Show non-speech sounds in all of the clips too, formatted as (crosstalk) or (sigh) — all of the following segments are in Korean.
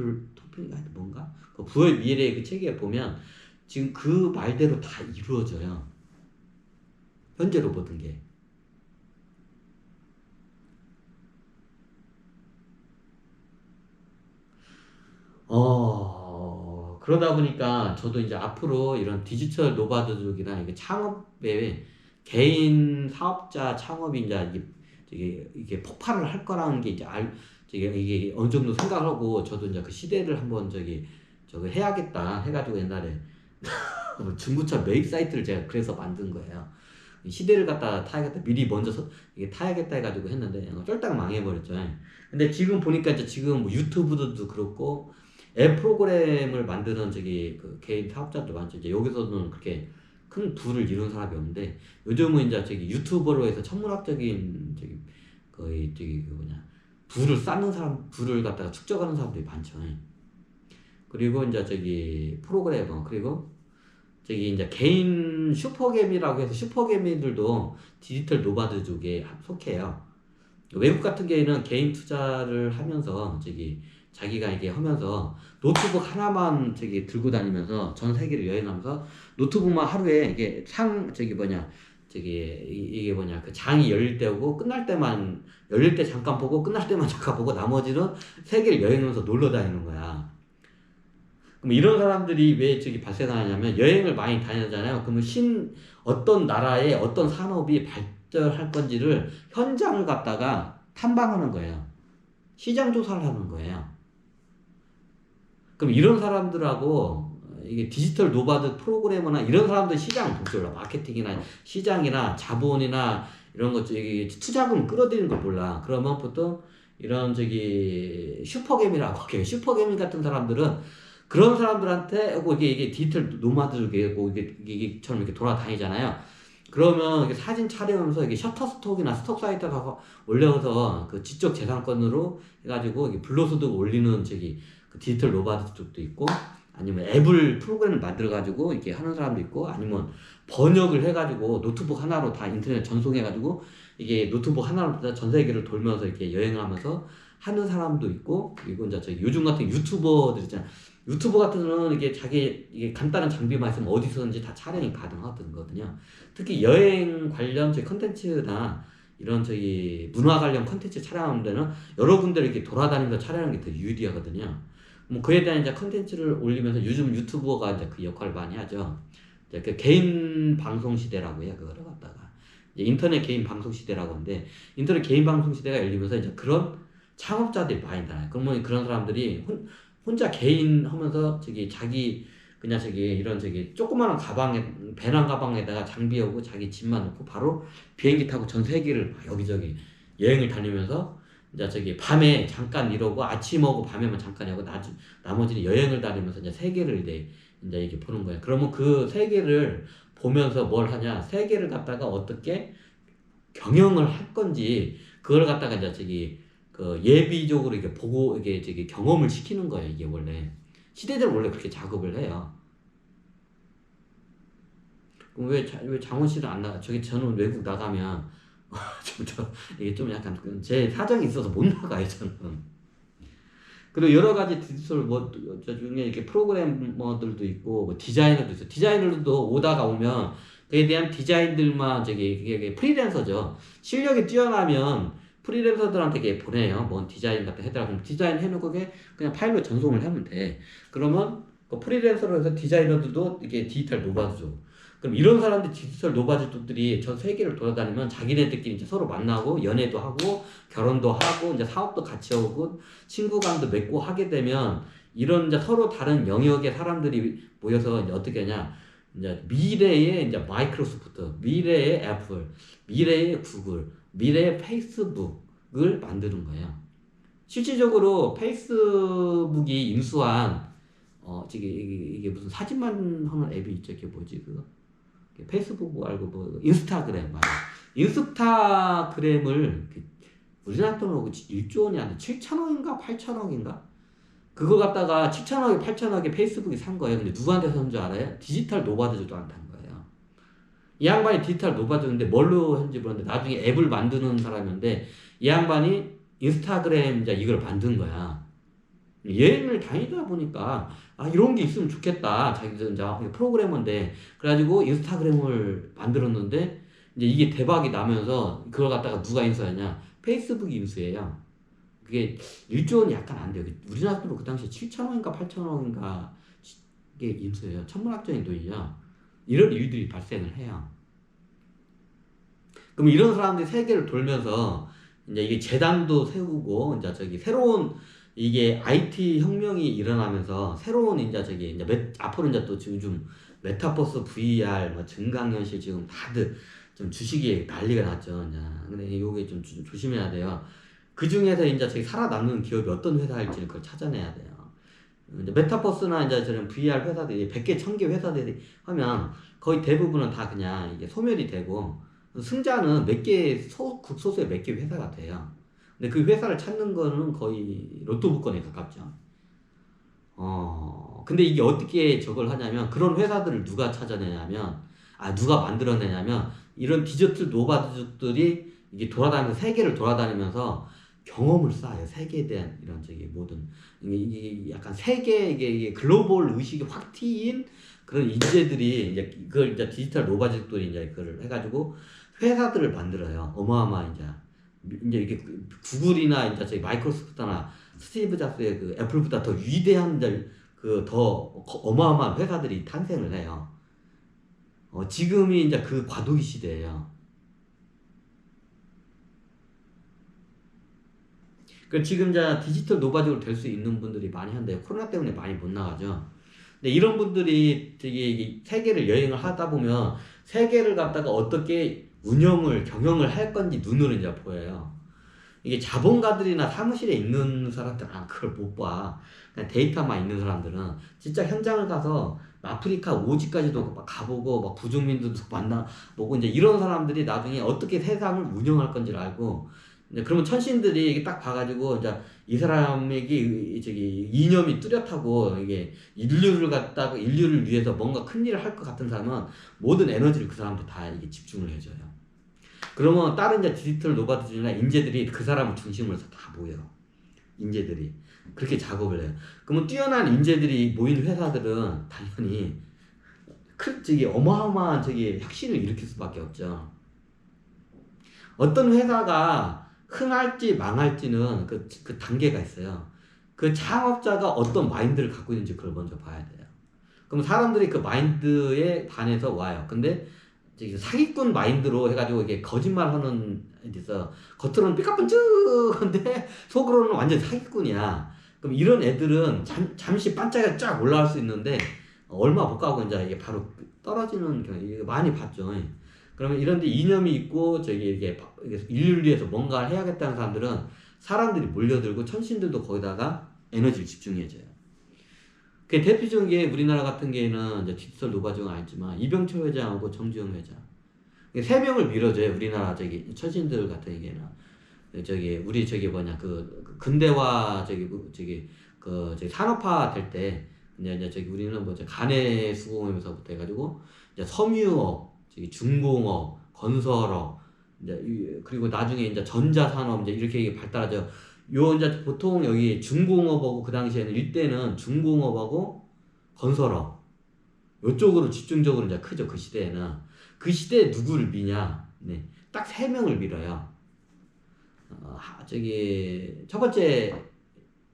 토플 토플 하여튼 뭔가 그 부의 미래 그 책에 보면 지금 그 말대로 다 이루어져요. 현재로 모든 게. 어, 그러다 보니까 저도 이제 앞으로 이런 디지털 노바드족이나 이게 창업에 개인 사업자 이게, 이게, 이게 폭발을 할 거라는 게 이제 알, 이게, 어느 정도 생각하고 저도 이제 그 시대를 한번 저기 저거 해야겠다 해가지고 옛날에 뭐 중고차 매입 사이트를 제가 그래서 만든 거예요. 시대를 갖다 타야겠다 미리 먼저 서, 이게 타야겠다 해가지고 했는데 쫄딱 망해버렸죠. 근데 지금 보니까 이제 지금 뭐 유튜브도 그렇고 앱 프로그램을 만드는 저기 그 개인 사업자도 많죠. 이제 여기서는 그렇게 큰 부를 이룬 사람이 없는데 요즘은 이제 저기 유튜버로 해서 천문학적인 저기 거의 저기 그 뭐냐 부를 쌓는 사람 부를 갖다가 축적하는 사람들이 많죠. 그리고 이제 저기 프로그래머 그리고 저기 이제 개인 슈퍼개미라고 해서 슈퍼개미들도 디지털 노바드 쪽에 속해요. 외국 같은 경우에는 개인 투자를 하면서 저기 자기가 이게 하면서 노트북 하나만 저기 들고 다니면서 전 세계를 여행하면서 노트북만 하루에 이게 상 저기 뭐냐 저기 이- 이게 뭐냐 그 장이 열릴 때 오고 끝날 때만 열릴 때 잠깐 보고 끝날 때만 (laughs) 잠깐 보고 나머지는 세계를 여행하면서 놀러 다니는 거야. 그럼 이런 사람들이 왜 저기 발생하냐면 여행을 많이 다니잖아요. 그러면 신 어떤 나라의 어떤 산업이 발전할 건지를 현장을 갖다가 탐방하는 거예요. 시장 조사를 하는 거예요. 그럼 이런 사람들하고 이게 디지털 노바드 프로그래머나 이런 사람들 볼줄 몰라. 마케팅이나 시장이나 자본이나 이런 것 저기 투자금 끌어들이는 걸 몰라. 그러면 보통 이런 저기 슈퍼게임이라고 (laughs) 해요. 슈퍼게임 같은 사람들은 그런 사람들한테 고 이게 이게 디지털 노마드고 이게 이게처럼 이렇게 돌아다니잖아요. 그러면 이게 사진 촬영하면서 이게 셔터스톡이나 스톡 사이트 가서 올려서 그 지적 재산권으로 해가지고 이게 불로소득 올리는 저기 그 디지털 노바드 쪽도 있고 아니면 앱을 프로그램을 만들어 가지고 이렇게 하는 사람도 있고 아니면 번역을 해 가지고 노트북 하나로 다 인터넷 전송해 가지고 이게 노트북 하나로 다 전 세계를 돌면서 이렇게 여행하면서 하는 사람도 있고 그리고 이제 저기 요즘 같은 유튜버들 있잖아 유튜버 같은 경우는 이게 자기 이게 간단한 장비만 있으면 어디서든지 다 촬영이 가능하거든요. 특히 여행 관련 저 컨텐츠나 이런 저기 문화 관련 컨텐츠 촬영하는 데는 여러 군데를 이렇게 돌아다니면서 촬영하는 게 더 유리하거든요. 뭐 그에 대한 이제 컨텐츠를 올리면서 요즘 유튜버가 이제 그 역할을 많이 하죠. 이제 그 개인 방송 시대라고 해요. 그거를 갖다가 인터넷 개인 방송 시대라고 하는데 인터넷 개인 방송 시대가 열리면서 이제 그런 창업자들이 많이 나요. 그러면 그런 사람들이 혼, 혼자 개인 하면서 저기 자기 그냥 저기 이런 저기 조그마한 가방에 배낭 가방에다가 장비하고 자기 짐만 넣고 바로 비행기 타고 전 세계를 막 여기저기 여행을 다니면서 이제 저기 밤에 잠깐 이러고 아침하고 밤에만 잠깐 하고 나, 나머지는 여행을 다니면서 이제 세계를 이제 이제 이렇게 보는 거예요. 그러면 그 세계를 보면서 뭘 하냐? 세계를 갖다가 어떻게 경영을 할 건지 그걸 갖다가 이제 저기 그 예비적으로 이게 보고 이게 저기 경험을 시키는 거예요. 이게 원래 시대대로 원래 그렇게 작업을 해요. 그럼 왜, 자, 왜 장원 씨는 안 나가? 저기 저는 외국 나가면 (laughs) 좀, 저, 이게 좀 약간 그제 사정이 있어서 못 나가요 저는. 그리고 여러 가지 디지털 뭐 저 중에 이렇게 프로그래머들도 있고 뭐 디자이너도 있어. 디자이너들도 오다가 오면 그에 대한 디자인들만 저기 그게 프리랜서죠. 실력이 뛰어나면 프리랜서들한테 이렇게 보내요. 뭐 디자인 같은 거 해달라 그럼 디자인 해놓고 그게 그냥 파일로 전송을 하면 돼. 그러면 그 프리랜서로 해서 디자이너들도 이게 디지털 노바드죠. 그럼 이런 사람들 디지털 노바드들이 전 세계를 돌아다니면 자기네들끼리 이제 서로 만나고 연애도 하고 결혼도 하고 이제 사업도 같이 하고 친구간도 맺고 하게 되면 이런 이제 서로 다른 영역의 사람들이 모여서 이제 어떻게 하냐 이제 미래의 이제 마이크로소프트, 미래의 애플, 미래의 구글, 미래의 페이스북을 만드는 거예요. 실질적으로 페이스북이 인수한 어 저기 이게, 이게 무슨 사진만 하는 앱이 있죠. 이게 뭐지 그거? 이게 페이스북 말고 뭐 인스타그램 맞아. 인스타그램을 그 우리나라 돈으로 1조 원이 아니라 7천억인가 8천억인가? 그거 갖다가 7천억에 8천억에 페이스북이 산 거예요. 근데 누구한테 산 줄 알아요? 디지털 노바드들한테 한 거예요. 이 양반이 디지털 노바드인데 뭘로 했는지 모르는데 나중에 앱을 만드는 사람인데 이 양반이 인스타그램 이걸 만든 거야. 여행을 다니다 보니까 아 이런 게 있으면 좋겠다. 자기들 이제 프로그래머인데. 그래가지고 인스타그램을 만들었는데 이제 이게 대박이 나면서 그걸 갖다가 누가 인수하냐? 페이스북이 인수해요. 그게 1조 원 약간 안 돼요. 우리나라 돈으로 그 당시에 7천 원인가 8천 원인가 이게 인수해요. 천문학적인 돈이죠 이런 일들이 발생을 해요. 그럼 이런 사람들이 세계를 돌면서 이제 이게 재단도 세우고 이제 저기 새로운 이게 IT 혁명이 일어나면서 새로운 이제 저기 이제 메, 앞으로 이제 또 요즘 메타버스 VR 뭐 증강현실 지금 다들 좀 주식이 난리가 났죠. 이제 근데 요게 좀 조- 조심해야 돼요. 그 중에서 이제 저기 살아남는 기업이 어떤 회사일지 그걸 찾아내야 돼요. 이제 메타버스나 이제 저런 VR 회사들이 100개, 1000개 회사들이 하면 거의 대부분은 다 그냥 이게 소멸이 되고 승자는 몇 개, 소, 극소수의 몇 개 회사가 돼요. 근데 그 회사를 찾는 거는 거의 로또 복권에 가깝죠. 어, 근데 이게 어떻게 저걸 하냐면 그런 회사들을 누가 찾아내냐면 아 누가 만들어내냐면 이런 디지털 노바드족들이 이게 돌아다니면서 세계를 돌아다니면서 경험을 쌓아요. 세계에 대한 이런 저기 모든 이게, 약간 세계 이게, 글로벌 의식이 확 튀인 그런 인재들이 이제 그걸 이제 디지털 노바드족들이 이제 그걸 해가지고 회사들을 만들어요. 어마어마한 이제 이제 이게 그 구글이나 이제 저희 마이크로소프트나 스티브 잡스의 그 애플보다 더 위대한 그 더 어마어마한 회사들이 탄생을 해요. 어, 지금이 이제 그 과도기 시대예요. 그 지금 이제 디지털 노바족으로 될 수 있는 분들이 많이 한데 코로나 때문에 많이 못 나가죠. 근데 이런 분들이 되게 이 세계를 여행을 하다 보면 세계를 갖다가 어떻게 운영을 경영을 할 건지 눈으로 이제 보여요. 이게 자본가들이나 사무실에 있는 사람들은 아, 그걸 못 봐. 그냥 데이터만 있는 사람들은 진짜 현장을 가서 아프리카 오지까지도 막 가보고 막 부족민들도 만나 보고 이제 이런 사람들이 나중에 어떻게 세상을 운영할 건지를 알고 그러면 천신들이 딱 봐가지고 이제 이 사람에게 이- 저기 이념이 뚜렷하고 이게 인류를 갖다가 인류를 위해서 뭔가 큰 일을 할 것 같은 사람은 모든 에너지를 그 사람한테 다 이게 집중을 해줘요. 그러면 다른 이제 디지털 노바드들이나 인재들이 그 사람을 중심으로 해서 다 모여. 인재들이 그렇게 작업을 해요. 그러면 뛰어난 인재들이 모인 회사들은 당연히 큰 저기 어마어마한 저기 혁신을 일으킬 수밖에 없죠. 어떤 회사가 흥할지 망할지는 그, 그 단계가 있어요. 그 창업자가 어떤 마인드를 갖고 있는지 그걸 먼저 봐야 돼요. 그럼 사람들이 그 마인드에 반해서 와요. 근데 사기꾼 마인드로 해가지고 이게 거짓말하는 데서 겉으로는 삐까뻔쩍한데 (laughs) 속으로는 완전 사기꾼이야. 그럼 이런 애들은 잠, 잠시 반짝이 쫙 올라갈 수 있는데 얼마 못 가고 이제 이게 바로 떨어지는 경우 많이 봤죠. 그러면 이런데 이념이 있고 저기 이게 인류를 위해서 뭔가를 해야겠다는 사람들은 사람들이 몰려들고 천신들도 거기다가 에너지를 집중해줘요. 그 대표적인 게 우리나라 같은 경우에는 이제 디지털 노바족은 아니지만 이병철 회장하고 정주영 회장 세 명을 밀어줘요. 우리나라 저기 천신들 같은 경우에는 저기 우리 저기 뭐냐 그, 그 근대화 저기 그- 저기 그 저기 산업화 될때 이제 저기 우리는 뭐 간의 수공업에서부터 해가지고 이제 섬유업 중공업 건설업 이제 이- 그리고 나중에 이제 전자산업 이제 이렇게 발달하죠. 요 이제 보통 여기 중공업하고 그 당시에는 일대는 중공업하고 건설업. 요쪽으로 집중적으로 이제 크죠 그 시대에는. 그 시대에 누구를 미냐? 네. 딱 세 명을 밀어요. 어, 하- 저기 첫 번째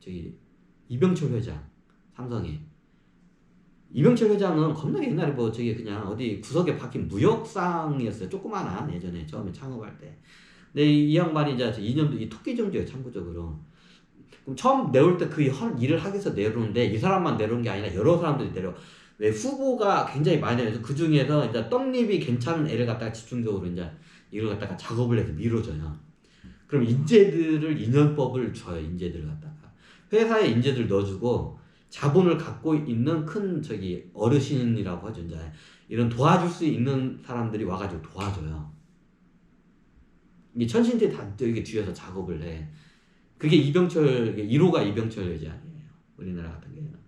저기 이병철 회장 삼성의 이병철 회장은 겁나게 옛날에 뭐 저기 그냥 어디 구석에 박힌 무역상이었어요. 조그마한 예전에 처음에 창업할 때. 근데 이 양반이 이제 저 이념도 이 토끼 정도예요 참고적으로 그럼 처음 내올 때 그 일을 하기 위해서 내려오는데 이 사람만 내려온 게 아니라 여러 사람들이 내려. 왜 후보가 굉장히 많이 내려서 그 중에서 이제 떡잎이 괜찮은 애를 갖다가 집중적으로 이제 이걸 갖다가 작업을 해서 밀어줘요. 그럼 인재들을 인연법을 줘요 인재들을 갖다가. 회사에 인재들 넣어주고 자본을 갖고 있는 큰 저기 어르신이라고 하죠 이제 이런 도와줄 수 있는 사람들이 와가지고 도와줘요 이 천신들이 다 여기 뒤에서 작업을 해. 그게 이병철, 1호가 이병철 회장이에요. 우리나라 같은 경우에는.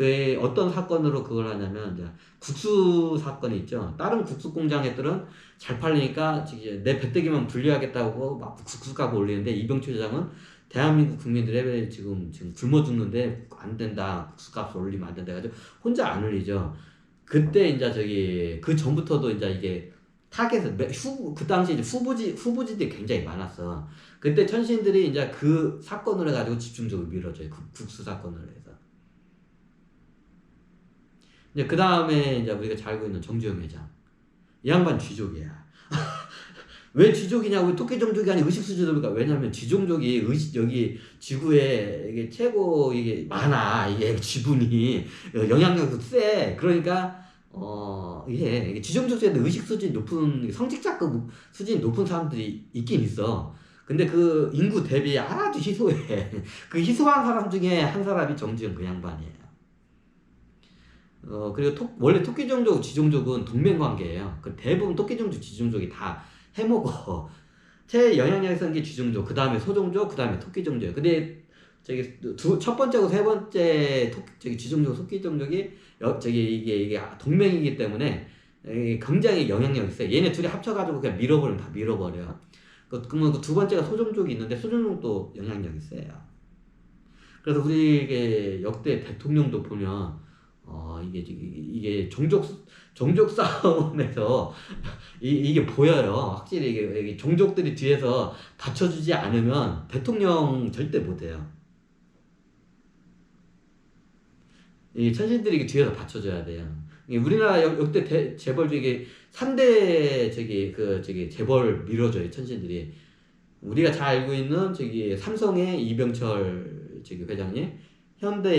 그 어떤 사건으로 그걸 하냐면 이제 국수 사건이 있죠. 다른 국수 공장 애들은 잘 팔리니까 내 배때기만 분리하겠다고 막 국수값 올리는데 이병철 회장은 대한민국 국민들의 지금 지금 굶어 죽는데 안 된다 국수값 올리면 안 된다 해가지고 혼자 안 올리죠. 그때 이제 저기 그 전부터도 이제 이게 타겟을 매- 후, 그 당시 이제 후보지 후보지들이 굉장히 많았어. 그때 천신들이 이제 그 사건을 해가지고 집중적으로 밀어줘요. 국- 국수 사건을 해서. 이제 그 다음에 이제 우리가 잘 알고 있는 정주영 회장. 이 양반 쥐족이야. (laughs) 왜 쥐족이냐고 토끼 종족이 아닌 의식 수족이니까 왜냐면 쥐종족이 의식 여기 지구에 이게 최고 이게 많아 이게 지분이. 영향력도 세. 그러니까 어 이게 쥐종족 중에도 의식 수준이 높은 성직자급 수준이 높은 사람들이 있긴 있어. 근데 그 인구 대비 아주 희소해. (laughs) 그 희소한 사람 중에 한 사람이 정지영 그 양반이에요 어 그리고 토, 원래 토끼종족 쥐종족은 동맹 관계예요 그 대부분 토끼종족 쥐종족이 다 해먹어. (laughs) 최 영향력 게 쥐종족, 그 다음에 소종족, 그 다음에 토끼종족. 근데 저기 두, 첫 번째고 세 번째 토, 저기 쥐종족, 토끼종족이 여, 저기 이게 이게 동맹이기 때문에 굉장히 영향력 있어요. 얘네 둘이 합쳐가지고 그냥 밀어버리면 다 밀어버려. 그, 그러면 그 두 번째가 소종족이 있는데 소종족도 영향력 있어요. 그래서 우리 역대 대통령도 보면 어 이게 이게, 종족 종족 (laughs) 싸움에서 이, 이게 보여요. 확실히 이게, 이게 종족들이 뒤에서 받쳐주지 않으면 대통령 절대 못해요. 이 천신들이 이게 뒤에서 받쳐줘야 돼요. 우리나라 역, 역대 대, 재벌 중에 3대 저기 그 저기 재벌 밀어줘요 천신들이. 우리가 잘 알고 있는 저기 삼성의 이병철 저기 회장님, 현대